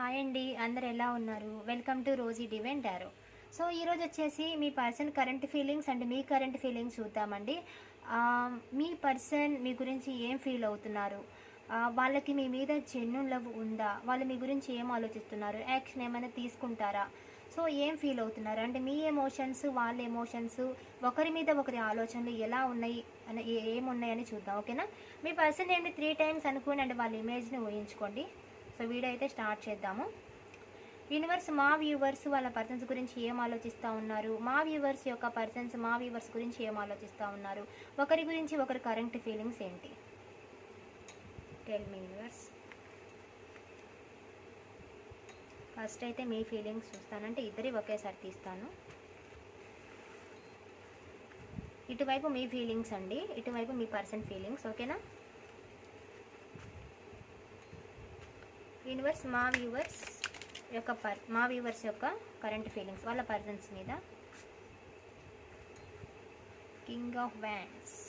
Hi అండి అందరు ఎలా ఉన్నారు? వెల్కమ్ టు రోజీ డివెంటారు. టారో సో ఈరోజు వచ్చేసి మీ పర్సన్ కరెంట్ ఫీలింగ్స్ అండ్ మీ కరెంట్ ఫీలింగ్స్ చూద్దామండి. మీ పర్సన్ మీ గురించి ఏం ఫీల్ అవుతున్నారు? వాళ్ళకి మీ మీద జెన్యున్ లవ్ ఉందా? వాళ్ళు మీ గురించి ఏం ఆలోచిస్తున్నారు? యాక్షన్ ఏమైనా తీసుకుంటారా? సో ఏం ఫీల్ అవుతున్నారు? అంటే మీ ఎమోషన్స్ వాళ్ళ ఎమోషన్స్ ఒకరి మీద ఒకరి ఆలోచనలు ఎలా ఉన్నాయి? అని ఏమున్నాయని చూద్దాం ఓకేనా? మీ పర్సన్ ఏంటి త్రీ టైమ్స్ అనుకోండి అంటే వాళ్ళ ఇమేజ్ని ఊహించుకోండి. సో వీడియో అయితే స్టార్ట్ చేద్దాము. యూనివర్స్ మా వ్యూవర్స్ వాళ్ళ పర్సన్స్ గురించి ఏం ఆలోచిస్తూ ఉన్నారు? మా వ్యూవర్స్ యొక్క పర్సన్స్ మా వ్యూవర్స్ గురించి ఏం ఆలోచిస్తూ ఉన్నారు? ఒకరి గురించి ఒకరి కరెంట్ ఫీలింగ్స్ ఏంటి? టెల్ మీ వ్యూవర్స్ ఫస్ట్ అయితే మీ ఫీలింగ్స్ చూస్తానంటే ఇద్దరి ఒకేసారి తీస్తాను. ఇటువైపు మీ ఫీలింగ్స్ అండి. ఇటువైపు మీ పర్సన్ ఫీలింగ్స్ ఓకేనా యూనివర్స్ మా వ్యూవర్స్ యొక్క పర్ మా వ్యూవర్స్ యొక్క కరెంట్ ఫీలింగ్స్ వాళ్ళ పర్సన్స్ మీద. కింగ్ ఆఫ్ వ్యాండ్స్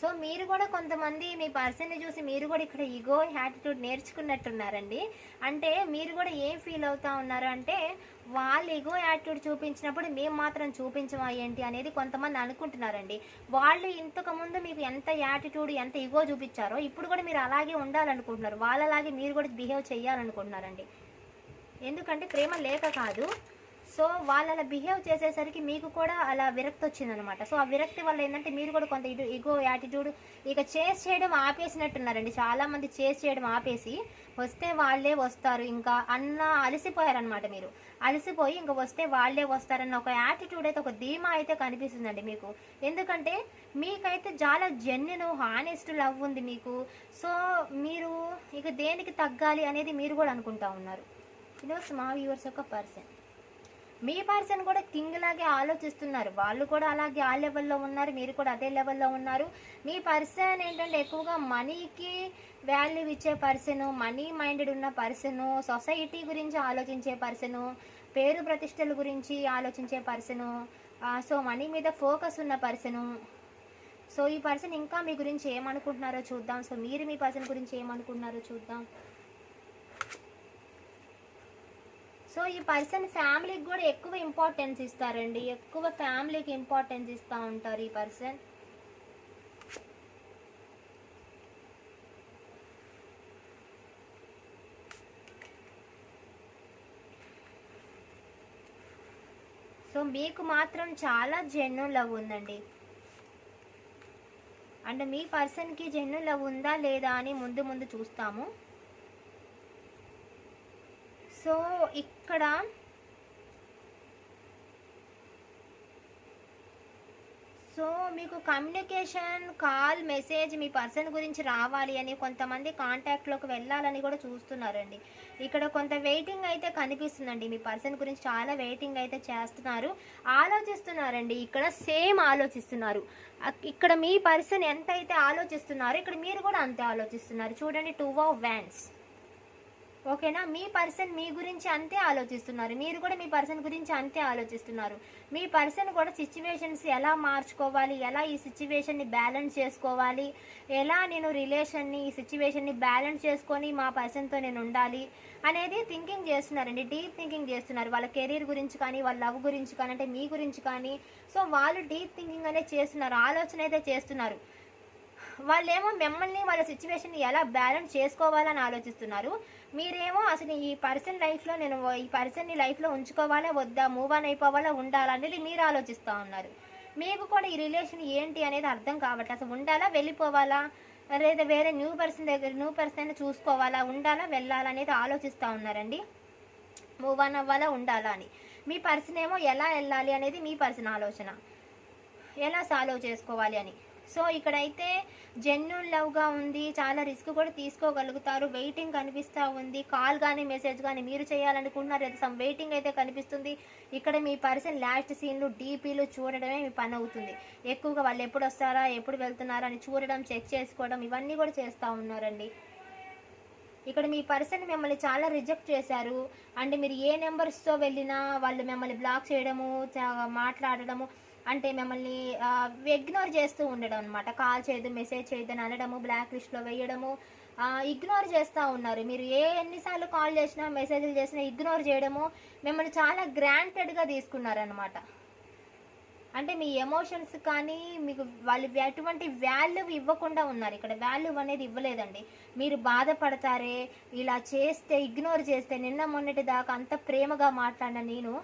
సో మీరు కూడా కొంతమంది మీ పర్సన్ని చూసి మీరు కూడా ఇక్కడ ఈగో యాటిట్యూడ్ నేర్చుకున్నట్టున్నారండి. అంటే మీరు కూడా ఏం ఫీల్ అవుతా ఉన్నారు అంటే వాళ్ళు ఈగో యాటిట్యూడ్ చూపించినప్పుడు మేము మాత్రం చూపించమా ఏంటి అనేది కొంతమంది అనుకుంటున్నారండి. వాళ్ళు ఇంతకు ముందు మీకు ఎంత యాటిట్యూడ్ ఎంత ఈగో చూపించారో ఇప్పుడు కూడా మీరు అలాగే ఉండాలనుకుంటున్నారు. వాళ్ళలాగే మీరు కూడా బిహేవ్ చేయాలనుకుంటున్నారండి. ఎందుకంటే ప్రేమ లేక కాదు. సో వాళ్ళు అలా బిహేవ్ చేసేసరికి మీకు కూడా అలా విరక్తి వచ్చిందనమాట సో ఆ విరక్తి వల్ల ఏంటంటే మీరు కూడా కొంత ఇటు ఇగో యాటిట్యూడ్ ఇక చేస్ చేయడం ఆపేసినట్టున్నారండి. చాలా మంది చేస్ చేయడం ఆపేసి వస్తే వాళ్ళే వస్తారు. ఇంకా అన్న అలసిపోయారనమాట మీరు. అలసిపోయి ఇంకా వస్తే వాళ్ళే వస్తారన్న ఒక యాటిట్యూడ్ అయితే ఒక ధీమా అయితే కనిపిస్తుందండి మీకు. ఎందుకంటే మీకైతే చాలా జెన్యున్ హానెస్ట్ లవ్ ఉంది మీకు. సో మీరు ఇక దేనికి తగ్గాలి అనేది మీరు కూడా అనుకుంటా ఉన్నారు. ఇది మా వ్యూవర్స్ యొక్క పర్సన్ మీ పర్సన్ కూడా కింగ్ లాగే ఆలోచిస్తున్నారు. వాళ్ళు కూడా అలాగే ఆ లెవెల్లో ఉన్నారు. మీరు కూడా అదే లెవెల్లో ఉన్నారు. మీ పర్సన్ ఏంటంటే ఎక్కువగా మనీకి వాల్యూ ఇచ్చే పర్సన్ మనీ మైండెడ్ ఉన్న పర్సన్ సొసైటీ గురించి ఆలోచించే పర్సన్ పేరు ప్రతిష్టల గురించి ఆలోచించే పర్సన్ సో మనీ మీద ఫోకస్ ఉన్న పర్సన్. సో ఈ పర్సన్ ఇంకా మీ గురించి ఏమనుకుంటున్నారో చూద్దాం. సో మీరు మీ పర్సన్ గురించి ఏమనుకుంటున్నారో చూద్దాం. సో ఈ పర్సన్ ఫ్యామిలీకి కూడా ఎక్కువ ఇంపార్టెన్స్ ఇస్తారండి. ఎక్కువ ఫ్యామిలీకి ఇంపార్టెన్స్ ఇస్తూ ఉంటారు ఈ పర్సన్. సో మీకు మాత్రం చాలా జెన్యున్ లవ్ ఉందండి. అంటే మీ పర్సన్కి జెన్యున్ లవ్ ఉందా లేదా అని ముందు ముందు చూస్తాము. సో ఇక్కడ సో మీకు కమ్యూనికేషన్ కాల్ మెసేజ్ మీ పర్సన్ గురించి రావాలి అని కొంతమంది కాంటాక్ట్లోకి వెళ్ళాలని కూడా చూస్తున్నారండి. ఇక్కడ కొంత వెయిటింగ్ అయితే కనిపిస్తుందండి. మీ పర్సన్ గురించి చాలా వెయిటింగ్ అయితే చేస్తున్నారు. ఆలోచిస్తున్నారండి. ఇక్కడ సేమ్ ఆలోచిస్తున్నారు. ఇక్కడ మీ పర్సన్ ఎంత అయితే ఆలోచిస్తున్నారో ఇక్కడ మీరు కూడా అంతే ఆలోచిస్తున్నారు. చూడండి టూ ఆఫ్ వ్యాన్స్ ఓకేనా? మీ పర్సన్ మీ గురించి అంతే ఆలోచిస్తున్నారు. మీరు కూడా మీ పర్సన్ గురించి అంతే ఆలోచిస్తున్నారు. మీ పర్సన్ కూడా సిచ్యువేషన్స్ ఎలా మార్చుకోవాలి? ఎలా ఈ సిచ్యువేషన్ని బ్యాలెన్స్ చేసుకోవాలి? ఎలా నేను రిలేషన్ని ఈ సిచ్యువేషన్ని బ్యాలెన్స్ చేసుకొని మా పర్సన్తో నేను ఉండాలి? అనేది థింకింగ్ చేస్తున్నారండి. డీప్ థింకింగ్ చేస్తున్నారు. వాళ్ళ కెరీర్ గురించి కానీ వాళ్ళ లవ్ గురించి కానీ అంటే మీ గురించి కానీ. సో వాళ్ళు డీప్ థింకింగ్ అనేది చేస్తున్నారు. ఆలోచన అయితే చేస్తున్నారు. వాళ్ళేమో మిమ్మల్ని వాళ్ళ సిచ్యువేషన్ ఎలా బ్యాలెన్స్ చేసుకోవాలని ఆలోచిస్తున్నారు. మీరేమో అసలు ఈ పర్సన్ లైఫ్లో నేను ఈ పర్సన్ని లైఫ్లో ఉంచుకోవాలా వద్దా మూవ్ ఆన్ అయిపోవాలా ఉండాలా అనేది మీరు ఆలోచిస్తూ ఉన్నారు. మీకు కూడా ఈ రిలేషన్ ఏంటి అనేది అర్థం కావట్లేదు అసలు ఉండాలా వెళ్ళిపోవాలా లేదా వేరే న్యూ పర్సన్ దగ్గర న్యూ పర్సన్ చూసుకోవాలా ఉండాలా వెళ్ళాలా అనేది ఆలోచిస్తూ ఉన్నారండి. మూవ్ ఆన్ అవ్వాలా ఉండాలా అని. మీ పర్సన్ ఏమో ఎలా వెళ్ళాలి అనేది మీ పర్సన్ ఆలోచన. ఎలా సాల్వ్ చేసుకోవాలి అని. సో ఇక్కడైతే జెన్యున్ లవ్గా ఉంది చాలా రిస్క్ కూడా తీసుకోగలుగుతారు వెయిటింగ్ కనిపిస్తూ ఉంది కాల్ కానీ మెసేజ్ కానీ మీరు చేయాలనుకుంటున్నారు లేదా సమ్ వెయిటింగ్ అయితే కనిపిస్తుంది. ఇక్కడ మీ పర్సన్ లాస్ట్ సీన్లు డీపీలు చూడడమే మీ పని అవుతుంది. ఎక్కువగా వాళ్ళు ఎప్పుడు వస్తారా ఎప్పుడు వెళ్తున్నారా అని చూడడం చెక్ చేసుకోవడం ఇవన్నీ కూడా చేస్తూ ఉన్నారండి. ఇక్కడ మీ పర్సన్ మిమ్మల్ని చాలా రిజెక్ట్ చేశారు. అంటే మీరు ఏ నెంబర్స్తో వెళ్ళినా వాళ్ళు మిమ్మల్ని బ్లాక్ చేయడము మాట్లాడడము అంటే మిమ్మల్ని ఇగ్నోర్ చేస్తూ ఉండడం అనమాట కాల్ చేయదు మెసేజ్ చేయదు అని అనడము బ్లాక్ లిస్ట్లో వేయడము ఇగ్నోర్ చేస్తూ ఉన్నారు. మీరు ఏ ఎన్నిసార్లు కాల్ చేసినా మెసేజ్లు చేసినా ఇగ్నోర్ చేయడము మిమ్మల్ని చాలా గ్రాంటెడ్గా తీసుకున్నారనమాట అంటే మీ ఎమోషన్స్ కానీ మీకు వాళ్ళు ఎటువంటి వాల్యూ ఇవ్వకుండా ఉన్నారు. ఇక్కడ వాల్యూ అనేది ఇవ్వలేదండి. మీరు బాధపడతారే ఇలా చేస్తే ఇగ్నోర్ చేస్తే నిన్న మొన్నటి దాకా అంత ప్రేమగా మాట్లాడిన నేను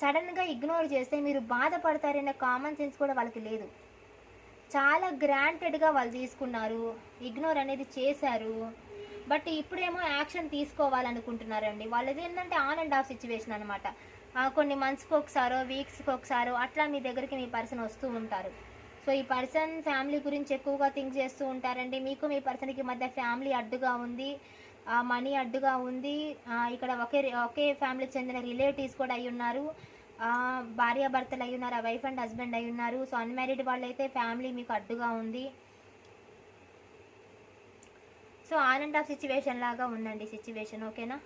సడన్గా ఇగ్నోర్ చేస్తే మీరు బాధపడతారనే కామన్ సెన్స్ కూడా వాళ్ళకి లేదు. చాలా గ్రాంటెడ్గా వాళ్ళు తీసుకున్నారు. ఇగ్నోర్ అనేది చేశారు. బట్ ఇప్పుడేమో యాక్షన్ తీసుకోవాలనుకుంటున్నారండి. వాళ్ళది ఏంటంటే ఆన్ అండ్ ఆఫ్ సిచ్యువేషన్ అనమాట కొన్ని మంత్స్కి ఒకసారో వీక్స్కి ఒకసారో అట్లా మీ దగ్గరికి మీ పర్సన్ వస్తూ ఉంటారు. సో ఈ పర్సన్ ఫ్యామిలీ గురించి ఎక్కువగా థింక్ చేస్తూ ఉంటారండి. మీకు మీ పర్సన్కి మధ్య ఫ్యామిలీ అడ్డుగా ఉంది. మనీ అడ్డుగా ఉంది. ఇక్కడ ఒకే ఒకే ఫ్యామిలీకి చెందిన రిలేటివ్స్ కూడా అయి ఉన్నారు. భార్యాభర్తలు అయి ఉన్నారు వైఫ్ అండ్ హస్బెండ్ అయి ఉన్నారు. సో అన్మ్యారీడ్ వాళ్ళైతే ఫ్యామిలీ మీకు అడ్డుగా ఉంది. So on and off situation లాగా ఉందండి సిచ్యువేషన్ ఓకేనా?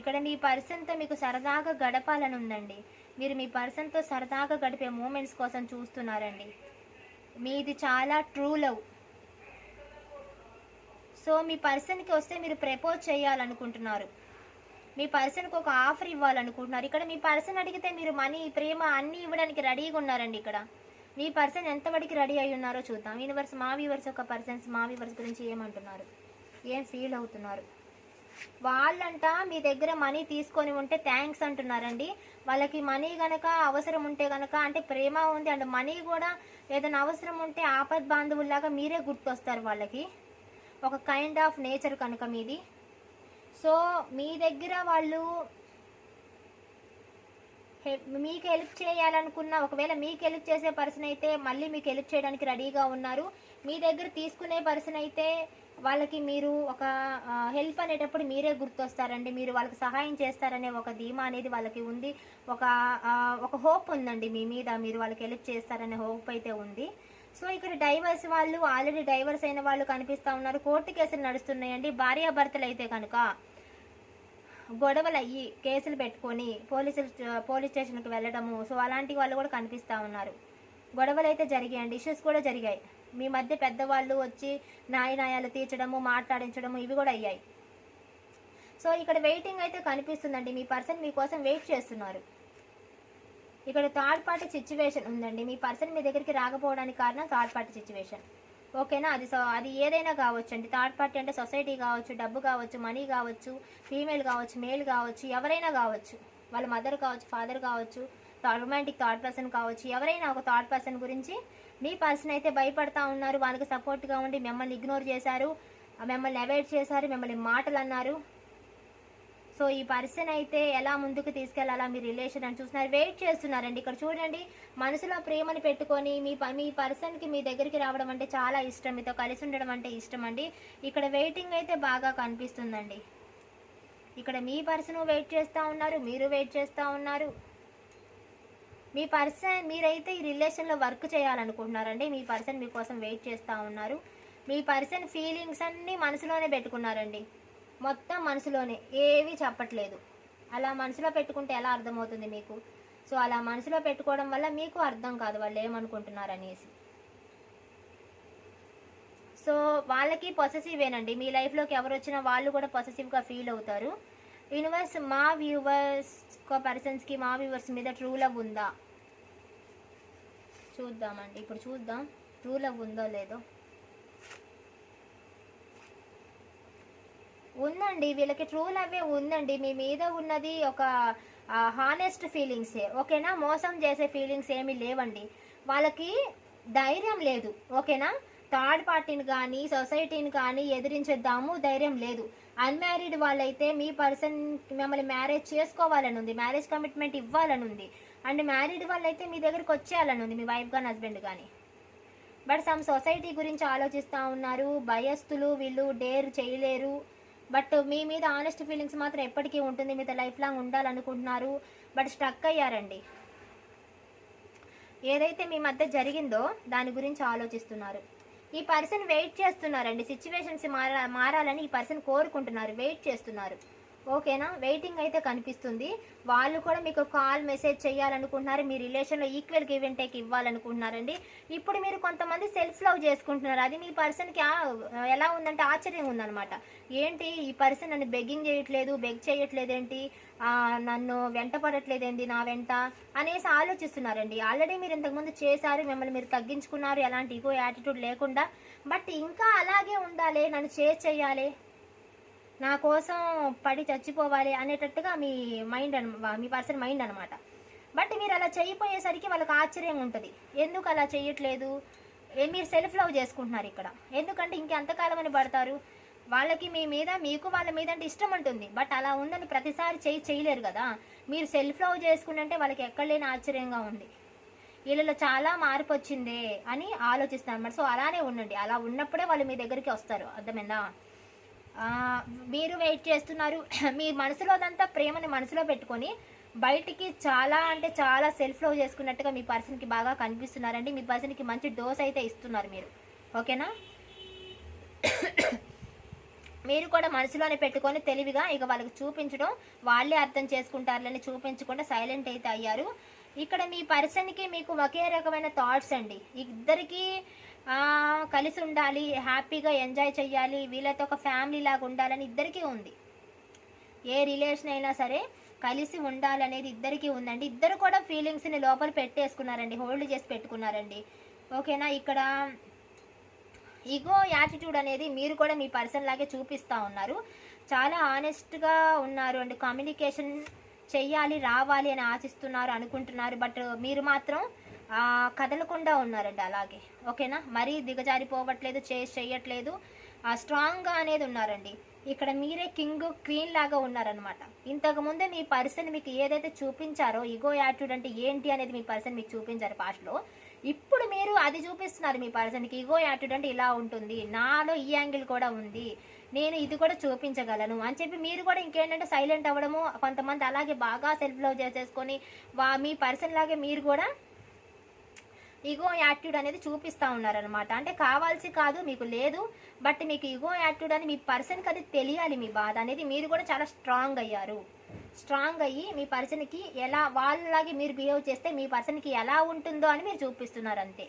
ఇక్కడ మీ పర్సన్తో మీకు సరదాగా గడపాలని ఉందండి. మీరు మీ పర్సన్తో సరదాగా గడిపే మూమెంట్స్ కోసం చూస్తున్నారండి. మీది చాలా ట్రూ లవ్ సో మీ పర్సన్కి వస్తే మీరు ప్రపోజ్ చేయాలనుకుంటున్నారు. మీ పర్సన్కి ఒక ఆఫర్ ఇవ్వాలనుకుంటున్నారు. ఇక్కడ మీ పర్సన్ అడిగితే మీరు మనీ ప్రేమ అన్నీ ఇవ్వడానికి రెడీగా ఉన్నారండి ఇక్కడ. మీ పర్సన్ ఎంతవరకు రెడీ అయి ఉన్నారో చూద్దాం. యూనివర్స్ మా వ్యూవర్స్ ఒక పర్సన్స్ మా వ్యూవర్స్ గురించి ఏమంటున్నారు? ఏం ఫీల్ అవుతున్నారు? వాళ్ళంట మీ దగ్గర మనీ తీసుకొని ఉంటే థ్యాంక్స్ అంటున్నారండి. వాళ్ళకి మనీ గనక అవసరం ఉంటే గనక అంటే ప్రేమ ఉంది అండ్ మనీ కూడా ఏదైనా అవసరం ఉంటే ఆపద్ బాంధవుల్లాగా మీరే గుర్తొస్తారు వాళ్ళకి. ఒక కైండ్ ఆఫ్ నేచర్ కనుక మీది. సో మీ దగ్గర వాళ్ళు మీకు హెల్ప్ చేయాలనుకున్న ఒకవేళ మీకు హెల్ప్ చేసే పర్సన్ అయితే మళ్ళీ మీకు హెల్ప్ చేయడానికి రెడీగా ఉన్నారు. మీ దగ్గర తీసుకునే పర్సన్ అయితే వాళ్ళకి మీరు ఒక హెల్ప్ అనేటప్పుడు మీరే గుర్తొస్తారండి. మీరు వాళ్ళకి సహాయం చేస్తారనే ఒక ధీమా అనేది వాళ్ళకి ఉంది. ఒక ఒక హోప్ ఉందండి మీ మీద. మీరు వాళ్ళకి హెల్ప్ చేస్తారనే హోప్ అయితే ఉంది. సో ఇక్కడ డైవర్స్ వాళ్ళు ఆల్రెడీ డైవర్స్ అయిన వాళ్ళు కనిపిస్తూ ఉన్నారు. కోర్టు కేసులు నడుస్తున్నాయండి. భార్యాభర్తలు అయితే కనుక గొడవలు అయ్యి కేసులు పెట్టుకొని పోలీసులు పోలీస్ స్టేషన్కి వెళ్ళడము. సో అలాంటి వాళ్ళు కూడా కనిపిస్తూ ఉన్నారు. గొడవలు అయితే జరిగాయండి. ఇష్యూస్ కూడా జరిగాయి. మీ మధ్య పెద్దవాళ్ళు వచ్చి న్యాయ తీర్చడము మాట్లాడించడము ఇవి కూడా అయ్యాయి. సో ఇక్కడ వెయిటింగ్ అయితే కనిపిస్తుందండి. మీ పర్సన్ మీకోసం వెయిట్ చేస్తున్నారు. ఇక్కడ థర్డ్ పార్టీ సిచ్యువేషన్ ఉందండి. మీ పర్సన్ మీ దగ్గరికి రాకపోవడానికి కారణం థర్డ్ పార్టీ సిచ్యువేషన్. ఓకేనా? అది సో అది ఏదైనా కావచ్చు అండి థర్డ్ పార్టీ అంటే సొసైటీ కావచ్చు డబ్బు కావచ్చు మనీ కావచ్చు ఫీమేల్ కావచ్చు మేల్ కావచ్చు ఎవరైనా కావచ్చు. వాళ్ళ మదర్ కావచ్చు ఫాదర్ కావచ్చు రొమాంటిక్ థర్డ్ పర్సన్ కావచ్చు. ఎవరైనా ఒక థర్డ్ పర్సన్ గురించి మీ పర్సన్ అయితే భయపడతా ఉన్నారు వాళ్ళకి సపోర్ట్గా ఉండి మిమ్మల్ని ఇగ్నోర్ చేశారు మిమ్మల్ని అవాయిడ్ చేశారు మిమ్మల్ని మాటలు అన్నారు. సో ఈ పర్సన్ అయితే ఎలా ముందుకు తీసుకెళ్ళాలా మీ రిలేషన్ అని చూస్తున్నారు. వెయిట్ చేస్తున్నారండి. ఇక్కడ చూడండి మనసులో ప్రేమని పెట్టుకొని మీ ప- మీ పర్సన్కి మీ దగ్గరికి రావడం అంటే చాలా ఇష్టం. మీతో కలిసి ఉండడం అంటే ఇష్టం అండి ఇక్కడ వెయిటింగ్ అయితే బాగా కనిపిస్తుందండి. ఇక్కడ మీ పర్సన్ వెయిట్ చేస్తూ ఉన్నారు మీరు వెయిట్ చేస్తూ ఉన్నారు. మీ పర్సన్ మీరైతే ఈ రిలేషన్లో వర్క్ చేయాలనుకుంటున్నారండి మీ పర్సన్ మీకోసం వెయిట్ చేస్తూ ఉన్నారు. మీ పర్సన్ ఫీలింగ్స్ అన్నీ మనసులోనే పెట్టుకున్నారండి. మొత్తం మనసులోనే ఏవి చెప్పట్లేదు. అలా మనసులో పెట్టుకుంటే ఎలా అర్థమవుతుంది మీకు? సో అలా మనసులో పెట్టుకోవడం వల్ల మీకు అర్థం కాదు వాళ్ళు ఏమనుకుంటున్నారు అనేసి సో వాళ్ళకి పొసెసివేనండి మీ లైఫ్లోకి ఎవరు వచ్చినా వాళ్ళు కూడా పొసెసివ్గా ఫీల్ అవుతారు. యూనివర్స్ మా వ్యూవర్స్ పర్సన్స్కి మా వ్యూవర్స్ మీద ట్రూ లవ్ ఉందా? చూద్దామండి. ఇప్పుడు చూద్దాం. ట్రూ ఉందో లేదో. ఉందండి. వీళ్ళకి ట్రూ లవ్వే ఉందండి. మీ మీద ఉన్నది ఒక హానెస్ట్ ఫీలింగ్సే ఓకేనా? మోసం చేసే ఫీలింగ్స్ ఏమీ లేవండి. వాళ్ళకి ధైర్యం లేదు. ఓకేనా? థర్డ్ పార్టీని కానీ సొసైటీని కానీ ఎదిరించేద్దాము ధైర్యం లేదు. అన్మ్యారీడ్ వాళ్ళైతే మీ పర్సన్ మిమ్మల్ని మ్యారేజ్ చేసుకోవాలని ఉంది మ్యారేజ్ కమిట్మెంట్ ఇవ్వాలని ఉంది అండ్ మ్యారీడ్ వాళ్ళైతే మీ దగ్గరికి వచ్చేయాలని ఉంది మీ వైఫ్ కానీ హస్బెండ్ కానీ బట్ సమ్ సొసైటీ గురించి ఆలోచిస్తూ ఉన్నారు భయస్థులు వీళ్ళు డేర్ చేయలేరు. బట్ మీ మీద ఆనెస్ట్ ఫీలింగ్స్ మాత్రం ఎప్పటికీ ఉంటుంది మీతో లైఫ్ లాంగ్ ఉండాలనుకుంటున్నారు. బట్ స్ట్రక్ అయ్యారండి. ఏదైతే మీ మధ్య జరిగిందో దాని గురించి ఆలోచిస్తున్నారు. ఈ పర్సన్ వెయిట్ చేస్తున్నారండి సిచ్యువేషన్స్ మారా మారాలని ఈ పర్సన్ కోరుకుంటున్నారు వెయిట్ చేస్తున్నారు. ఓకేనా? వెయిటింగ్ అయితే కనిపిస్తుంది. వాళ్ళు కూడా మీకు కాల్ మెసేజ్ చేయాలనుకుంటున్నారు. మీ రిలేషన్లో ఈక్వల్ గివ్ అండ్ టేక్ ఇవ్వాలనుకుంటున్నారండి. ఇప్పుడు మీరు కొంతమంది సెల్ఫ్ లవ్ చేసుకుంటున్నారు. అది మీ పర్సన్కి ఎలా ఉందంటే ఆశ్చర్యం ఉందన్నమాట. ఏంటి? ఈ పర్సన్ నన్ను బెగ్గింగ్ చేయట్లేదు బెగ్ చేయట్లేదు ఏంటి? నన్ను వెంట పడట్లేదేంటి నా వెంట? అనేసి ఆలోచిస్తున్నారండి. ఆల్రెడీ మీరు ఇంతకుముందు చేశారు మిమ్మల్ని మీరు తగ్గించుకున్నారు. ఎలాంటి ఇగో యాటిట్యూడ్ లేకుండా. బట్ ఇంకా అలాగే ఉండాలి. నన్ను చేసి చేయాలి. నా కోసం పడి చచ్చిపోవాలి అనేటట్టుగా మీ మైండ్ అన మీ పర్సన్ మైండ్ అనమాట బట్ మీరు అలా చేయపోయేసరికి వాళ్ళకి ఆశ్చర్యం ఉంటుంది. ఎందుకు అలా చేయట్లేదు? మీరు సెల్ఫ్ లవ్ చేసుకుంటున్నారు ఇక్కడ. ఎందుకంటే ఇంకెంతకాలం అని పడతారు? వాళ్ళకి మీ మీద మీకు వాళ్ళ మీద అంటే ఇష్టం ఉంటుంది. బట్ అలా ఉందని ప్రతిసారి చేయి చేయలేరు కదా. మీరు సెల్ఫ్ లవ్ చేసుకుంటే వాళ్ళకి ఎక్కడ లేని ఆశ్చర్యంగా ఉంది. వీళ్ళలో చాలా మార్పు వచ్చిందే అని ఆలోచిస్తున్నారు. అనమాట సో అలానే ఉండండి. అలా ఉన్నప్పుడే వాళ్ళు మీ దగ్గరికి వస్తారు. అర్థమైందా? మీరు వెయిట్ చేస్తున్నారు. మీ మనసులోదంతా ప్రేమని మనసులో పెట్టుకొని బయటికి చాలా అంటే చాలా సెల్ఫ్ లవ్ చేసుకున్నట్టుగా మీ పర్సన్కి బాగా కనిపిస్తున్నారండి. మీ పర్సన్కి మంచి డోస్ అయితే ఇస్తున్నారు మీరు. ఓకేనా మీరు కూడా మనసులోనే పెట్టుకొని తెలివిగా ఇక వాళ్ళకి చూపించడం వాళ్ళే అర్థం చేసుకుంటారులని చూపించకుండా సైలెంట్ అయితే అయ్యారు. ఇక్కడ మీ పర్సన్కి మీకు ఒకే రకమైన థాట్స్ అండి. ఇద్దరికీ కలిసి ఉండాలి హ్యాపీగా ఎంజాయ్ చేయాలి వీళ్ళతో ఒక ఫ్యామిలీ లాగా ఉండాలని ఇద్దరికీ ఉంది. ఏ రిలేషన్ అయినా సరే కలిసి ఉండాలనేది ఇద్దరికీ ఉందండి. ఇద్దరు కూడా ఫీలింగ్స్ని లోపల పెట్టేసుకున్నారండి హోల్డ్ చేసి పెట్టుకున్నారండి. ఓకేనా? ఇక్కడ ఈగో యాటిట్యూడ్ అనేది మీరు కూడా మీ పర్సన్ లాగే చూపిస్తూ ఉన్నారు. చాలా ఆనెస్ట్గా ఉన్నారు అండ్. కమ్యూనికేషన్ చెయ్యాలి రావాలి అని ఆశిస్తున్నారు అనుకుంటున్నారు. బట్ మీరు మాత్రం కదలకుండా ఉన్నారండి అలాగే. ఓకేనా? మరీ దిగజారిపోవట్లేదు చేసి చెయ్యట్లేదు. స్ట్రాంగ్గా అనేది ఉన్నారండి. ఇక్కడ మీరే కింగ్ క్వీన్ లాగా ఉన్నారనమాట ఇంతకుముందు మీ పర్సన్ మీకు ఏదైతే చూపించారో ఇగో యాటిట్యూడ్ అంటే ఏంటి అనేది మీ పర్సన్ మీకు చూపించారు పాస్ట్లో. ఇప్పుడు మీరు అది చూపిస్తున్నారు మీ పర్సన్కి ఇగో యాటిట్యూడ్ అంటే ఇలా ఉంటుంది నాలో ఈ యాంగిల్ కూడా ఉంది నేను ఇది కూడా చూపించగలను అని చెప్పి మీరు కూడా ఇంకేంటంటే సైలెంట్ అవ్వడము కొంతమంది అలాగే బాగా సెల్ఫ్ లవ్ చేసేసుకొని వా మీ పర్సన్ లాగే మీరు కూడా ఈగో యాటిట్యూడ్ అనేది చూపిస్తూ ఉన్నారనమాట అంటే కావాల్సి కాదు మీకు లేదు బట్ మీకు ఈగో యాటిట్యూడ్ అని మీ పర్సన్కి అది తెలియాలి మీ బాధ అనేది మీరు కూడా చాలా స్ట్రాంగ్ అయ్యారు. స్ట్రాంగ్ అయ్యి మీ పర్సన్కి ఎలా వాళ్ళలాగే మీరు బిహేవ్ చేస్తే మీ పర్సన్కి ఎలా ఉంటుందో అని మీరు చూపిస్తున్నారు అంతే.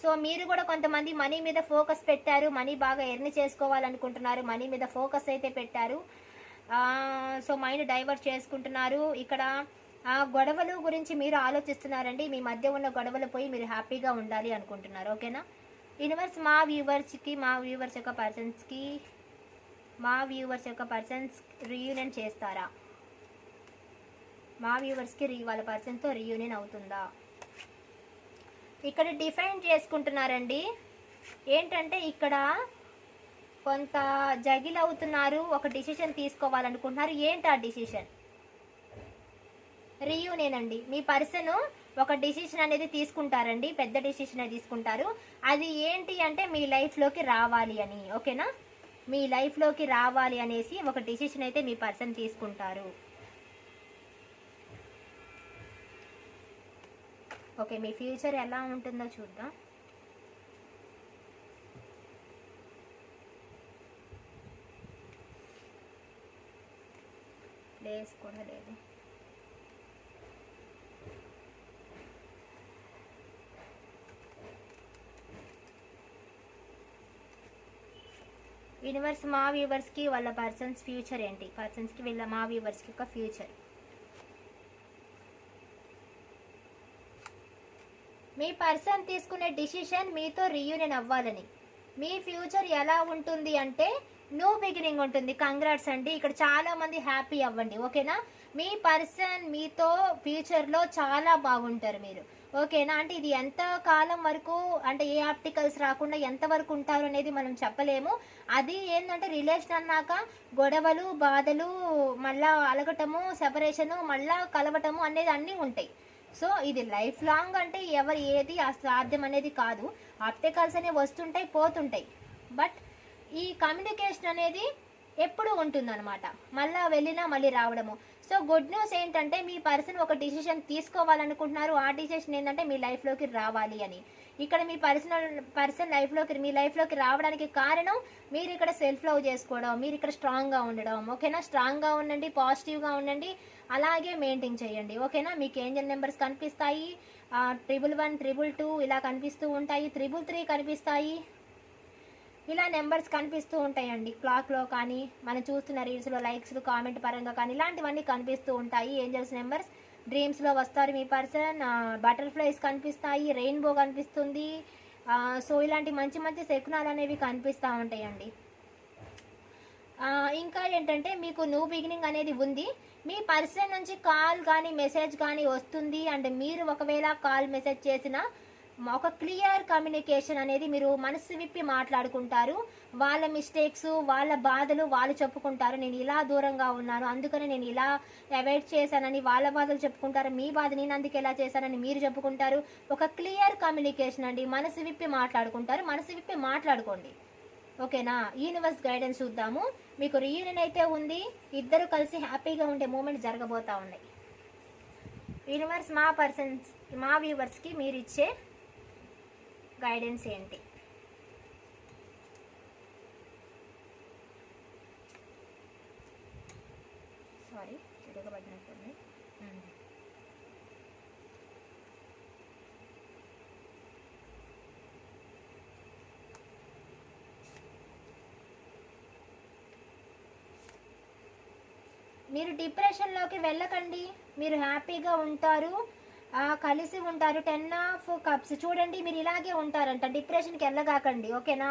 సో మీరు కూడా కొంతమంది మనీ మీద ఫోకస్ పెట్టారు మనీ బాగా ఎర్న్ చేసుకోవాలనుకుంటున్నారు మనీ మీద ఫోకస్ అయితే పెట్టారు. సో మైండ్ డైవర్ట్ చేసుకుంటున్నారు. ఇక్కడ ఆ గొడవలు గురించి మీరు ఆలోచిస్తున్నారండి. మీ మధ్య ఉన్న గొడవలు పోయి మీరు హ్యాపీగా ఉండాలి అనుకుంటున్నారు. ఓకేనా? యూనివర్స్ మా వ్యూవర్స్కి మా వ్యూవర్స్ యొక్క పర్సన్స్కి మా వ్యూవర్స్ యొక్క పర్సన్స్ రీయూనియన్ చేస్తారా? మా వ్యూవర్స్కి రీ వాళ్ళ పర్సన్తో రీయూనియన్ అవుతుందా? ఇక్కడ డిఫైన్ చేసుకుంటున్నారండి. ఏంటంటే ఇక్కడ కొంత జగిల్ అవుతున్నారు ఒక డిసిషన్ తీసుకోవాలనుకుంటున్నారు. ఏంటి ఆ డిసిషన్ రీయూనియన్ అండి మీ పర్సన్ ఒక డిసిషన్ అనేది తీసుకుంటారండి పెద్ద డిసిషన్ తీసుకుంటారు. అది ఏంటి అంటే మీ లైఫ్లోకి రావాలి అని ఓకేనా? మీ లైఫ్లోకి రావాలి అనేసి ఒక డిసిషన్ అయితే మీ పర్సన్ తీసుకుంటారు. ఓకే మీ ఫ్యూచర్ ఎలా ఉంటుందో చూద్దాం ప్లేస్ కూడా లేదు యూనివర్స్ మా వ్యూవర్స్కి వాళ్ళ పర్సన్స్ ఫ్యూచర్ ఏంటి? పర్సన్స్కి వీళ్ళ మా వ్యూవర్స్కి ఒక ఫ్యూచర్ మీ పర్సన్ తీసుకునే డిసిషన్ మీతో రీయూనియన్ అవ్వాలని. మీ ఫ్యూచర్ ఎలా ఉంటుంది అంటే న్యూ బిగినింగ్ ఉంటుంది. కంగ్రాట్స్ అండి. ఇక్కడ చాలా మంది హ్యాపీ అవ్వండి ఓకేనా మీ పర్సన్ మీతో ఫ్యూచర్లో చాలా బాగుంటారు మీరు. ఓకేనా? అంటే ఇది ఎంత కాలం వరకు అంటే ఏ ఆప్టికల్స్ రాకుండా ఎంత వరకు ఉంటారు అనేది మనం చెప్పలేము. అది ఏంటంటే రిలేషన్ అన్నాక గొడవలు బాధలు మళ్ళా అలగటము సెపరేషను మళ్ళా కలవటము అనేది అన్నీ ఉంటాయి. సో ఇది లైఫ్ లాంగ్ అంటే ఎవరు ఏది సాధ్యం అనేది కాదు. ఆప్టికల్స్ అనేవి వస్తుంటాయి పోతుంటాయి. బట్ ఈ కమ్యూనికేషన్ అనేది ఎప్పుడు ఉంటుందన్నమాట. మళ్ళా వెళ్ళినా మళ్ళీ రావడము. సో గుడ్ న్యూస్ ఏంటంటే మీ పర్సన్ ఒక డిసిషన్ తీసుకోవాలనుకుంటున్నారు. ఆ డిసిషన్ ఏంటంటే మీ లైఫ్లోకి రావాలి అని. ఇక్కడ మీ పర్సనల్ పర్సన్ లైఫ్లోకి మీ లైఫ్లోకి రావడానికి కారణం మీరు ఇక్కడ సెల్ఫ్ లవ్ చేసుకోవడం మీరు ఇక్కడ స్ట్రాంగ్గా ఉండడం. ఓకేనా స్ట్రాంగ్గా ఉండండి పాజిటివ్గా ఉండండి అలాగే మెయింటైన్ చేయండి. ఓకేనా మీకు ఏంజల్ నెంబర్స్ కనిపిస్తాయి. ట్రిపుల్ వన్ ట్రిబుల్ టూ ఇలా కనిపిస్తూ ఉంటాయి. త్రిబుల్ త్రీ కనిపిస్తాయి. ఇలా నెంబర్స్ కనిపిస్తూ ఉంటాయండి. క్లాక్లో కానీ మనం చూస్తున్న రీల్స్లో లైక్స్లు కామెంట్ పరంగా కానీ ఇలాంటివన్నీ కనిపిస్తూ ఉంటాయి. ఏంజల్స్ నెంబర్స్ డ్రీమ్స్లో వస్తారు మీ పర్సన్. బటర్ఫ్లైస్ కనిపిస్తాయి రెయిన్బో కనిపిస్తుంది. సో ఇలాంటి మంచి మంచి శకునాలు అనేవి కనిపిస్తూ ఉంటాయండి. ఇంకా ఏంటంటే మీకు న్యూ బిగినింగ్ అనేది ఉంది. మీ పర్సన్ నుంచి కాల్ కానీ మెసేజ్ కానీ వస్తుంది. అండ్ మీరు ఒకవేళ కాల్ మెసేజ్ చేసిన ఒక క్లియర్ కమ్యూనికేషన్ అనేది మీరు మనసు విప్పి మాట్లాడుకుంటారు. వాళ్ళ మిస్టేక్స్ వాళ్ళ బాధలు వాళ్ళు చెప్పుకుంటారు. నేను ఇలా దూరంగా ఉన్నాను అందుకని నేను ఇలా అవాయిడ్ చేశానని వాళ్ళ బాధలు చెప్పుకుంటారు. మీ బాధ నేను అందుకు ఎలా చేశానని మీరు చెప్పుకుంటారు. ఒక క్లియర్ కమ్యూనికేషన్ అండి. మనసు విప్పి మాట్లాడుకుంటారు. మనసు విప్పి మాట్లాడుకోండి. ఓకేనా? యూనివర్స్ గైడెన్స్ చూద్దాము. మీకు రీయూనియన్ అయితే ఉంది. ఇద్దరు కలిసి హ్యాపీగా ఉండే మూమెంట్ జరగబోతా ఉన్నాయి. యూనివర్స్ మా పర్సన్స్ మా వ్యూవర్స్కి మీరు ఇచ్చే గైడెన్స్ ఏంటి? Sorry um. మీరు డిప్రెషన్లోకి వెళ్ళకండి. మీరు హ్యాపీగా ఉంటారు. కలిసి ఉంటారు టెన్ ఆఫ్ కప్స్ చూడండి మీరు ఇలాగే ఉంటారంట. డిప్రెషన్కి వెళ్ళగాకండి ఓకేనా?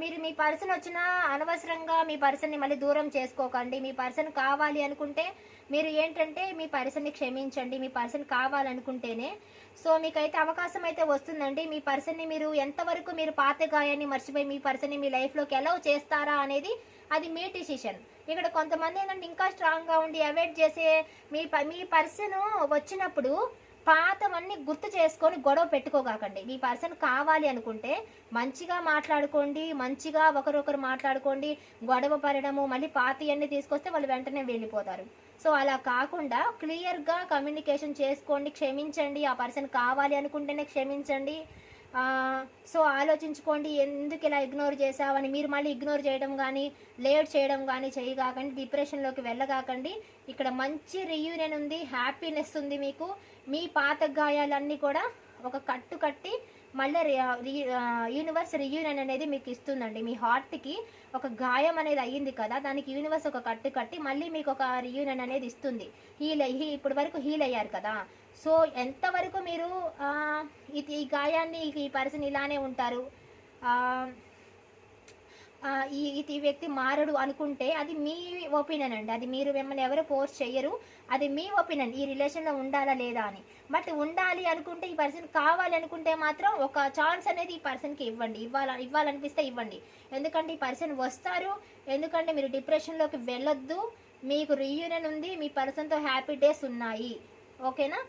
మీరు మీ పర్సన్ వచ్చినా అనవసరంగా మీ పర్సన్ని మళ్ళీ దూరం చేసుకోకండి. మీ పర్సన్ కావాలి అనుకుంటే మీరు ఏంటంటే మీ పర్సన్ని క్షమించండి. మీ పర్సన్ కావాలనుకుంటేనే. సో మీకైతే అవకాశం అయితే వస్తుందండి. మీ పర్సన్ని మీరు ఎంతవరకు మీరు పాత గాయాన్ని మర్చిపోయి మీ పర్సన్ని మీ లైఫ్లోకి ఎలా చేస్తారా అనేది అది మీ డిసిషన్ ఇక్కడ కొంతమంది ఏంటంటే ఇంకా స్ట్రాంగ్గా ఉండి అవాయిడ్ చేసే మీ ప- మీ పర్సన్ వచ్చినప్పుడు పాతవన్నీ గుర్తు చేసుకొని గొడవ పెట్టుకోగాకండి మీ పర్సన్ కావాలి అనుకుంటే మంచిగా మాట్లాడుకోండి మంచిగా ఒకరొకరు మాట్లాడుకోండి గొడవ పడడము మళ్ళీ పాతయన్నీ తీసుకొస్తే వాళ్ళు వెంటనే వెళ్ళిపోతారు. సో అలా కాకుండా క్లియర్గా కమ్యూనికేషన్ చేసుకోండి క్షమించండి ఆ పర్సన్ కావాలి అనుకుంటేనే క్షమించండి. సో ఆలోచించుకోండి ఎందుకు ఇలా ఇగ్నోర్ చేసావని మీరు మళ్ళీ ఇగ్నోర్ చేయడం కానీ లేట్ చేయడం కానీ చేయగాకండి డిప్రెషన్లోకి వెళ్ళగాకండి. ఇక్కడ మంచి రియూనియన్ ఉంది హ్యాపీనెస్ ఉంది మీకు. మీ పాత గాయాలన్నీ కూడా ఒక కట్టు కట్టి మళ్ళీ యూనివర్స్ రియూనియన్ అనేది మీకు ఇస్తుందండి. మీ హార్ట్కి ఒక గాయం అనేది అయ్యింది కదా దానికి యూనివర్స్ ఒక కట్టు కట్టి మళ్ళీ మీకు ఒక రియూనియన్ అనేది ఇస్తుంది. హీల్ అయ్యి ఇప్పటి వరకు హీల్ అయ్యారు కదా. సో ఎంతవరకు మీరు ఇది ఈ గాయాన్ని ఈ పర్సన్ ఇలానే ఉంటారు? ఈ ఇది ఈ వ్యక్తి మారడు అనుకుంటే అది మీ ఒపీనియన్ అండి. అది మీరు మిమ్మల్ని ఎవరు పోస్ట్ చెయ్యరు. అది మీ ఒపీనియన్. ఈ రిలేషన్లో ఉండాలా లేదా అని. బట్ ఉండాలి అనుకుంటే ఈ పర్సన్ కావాలి అనుకుంటే మాత్రం ఒక ఛాన్స్ అనేది ఈ పర్సన్కి ఇవ్వండి. ఇవ్వాల ఇవ్వాలనిపిస్తే ఇవ్వండి. ఎందుకంటే ఈ పర్సన్ వస్తారు. ఎందుకంటే మీరు డిప్రెషన్లోకి వెళ్ళొద్దు. మీకు రీయూనియన్ ఉంది. మీ పర్సన్తో హ్యాపీ డేస్ ఉన్నాయి. ఓకేనా?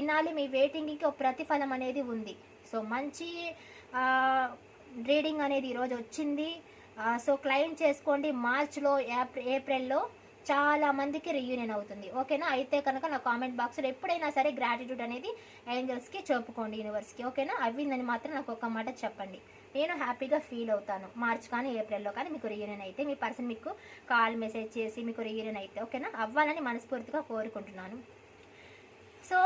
ఇన్నాళ్ళు మీ వెయిటింగ్కి ఒక ప్రతిఫలం అనేది ఉంది. సో మంచి రీడింగ్ అనేది ఈరోజు వచ్చింది. సో క్లెయిమ్ చేసుకోండి. మార్చ్లో ఏప్రి ఏప్రిల్లో చాలా మందికి రియూనియన్ అవుతుంది. ఓకేనా? అయితే కనుక నా కామెంట్ బాక్స్లో ఎప్పుడైనా సరే గ్రాటిట్యూడ్ అనేది ఏంజల్స్కి చెప్పుకోండి యూనివర్స్కి ఓకేనా? అవిందని మాత్రం నాకు ఒక మాట చెప్పండి. నేను హ్యాపీగా ఫీల్ అవుతాను. మార్చ్ కానీ ఏప్రిల్లో కానీ మీకు రియూనియన్ అయితే మీ పర్సన్ మీకు కాల్ మెసేజ్ చేసి మీకు రియూనియన్ అయితే ఓకేనా? అవ్వాలని మనస్ఫూర్తిగా కోరుకుంటున్నాను. సో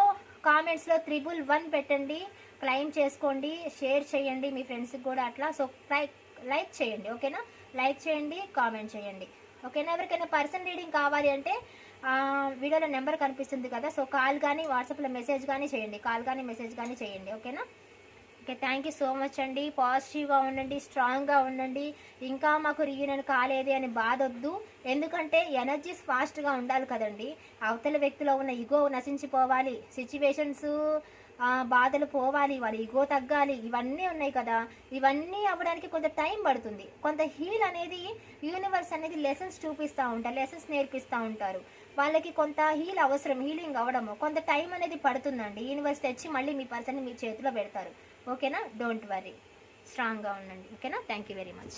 కామెంట్స్లో త్రిబుల్ వన్ పెట్టండి క్లైమ్ చేసుకోండి షేర్ చేయండి మీ ఫ్రెండ్స్కి కూడా అట్లా. సో లైక్ లైక్ చేయండి ఓకేనా లైక్ చేయండి కామెంట్ చేయండి. ఓకేనా ఎవరికైనా పర్సన్ రీడింగ్ కావాలి అంటే వీడియోలో నెంబర్ కనిపిస్తుంది కదా? సో కాల్ కానీ వాట్సాప్లో మెసేజ్ కానీ చేయండి కాల్ కానీ మెసేజ్ కానీ చేయండి ఓకేనా okay thank you so much అండి. పాజిటివ్గా ఉండండి స్ట్రాంగ్గా ఉండండి. ఇంకా మాకు రీయూనియన్ కాలేదే అని బాధ వద్దు ఎందుకంటే ఎనర్జీస్ ఫాస్ట్గా ఉండాలి కదండి. అవతల వ్యక్తిలో ఉన్న ఇగో నశించిపోవాలి. సిచ్యువేషన్స్ బాధలు పోవాలి వాళ్ళ ఇగో తగ్గాలి. ఇవన్నీ ఉన్నాయి కదా. ఇవన్నీ అవ్వడానికి కొంత టైం పడుతుంది. కొంత హీల్ అనేది యూనివర్స్ అనేది లెసన్స్ చూపిస్తూ ఉంటారు లెసన్స్ నేర్పిస్తూ ఉంటారు. వాళ్ళకి కొంత హీల్ అవసరం హీలింగ్ అవ్వడము కొంత టైం అనేది పడుతుందండి. యూనివర్స్ తెచ్చి మళ్ళీ మీ పర్సన్ మీ చేతిలో పెడతారు. ఓకేనా? డోంట్ వరీ స్ట్రాంగ్గా ఉండండి. ఓకేనా? Thank you very much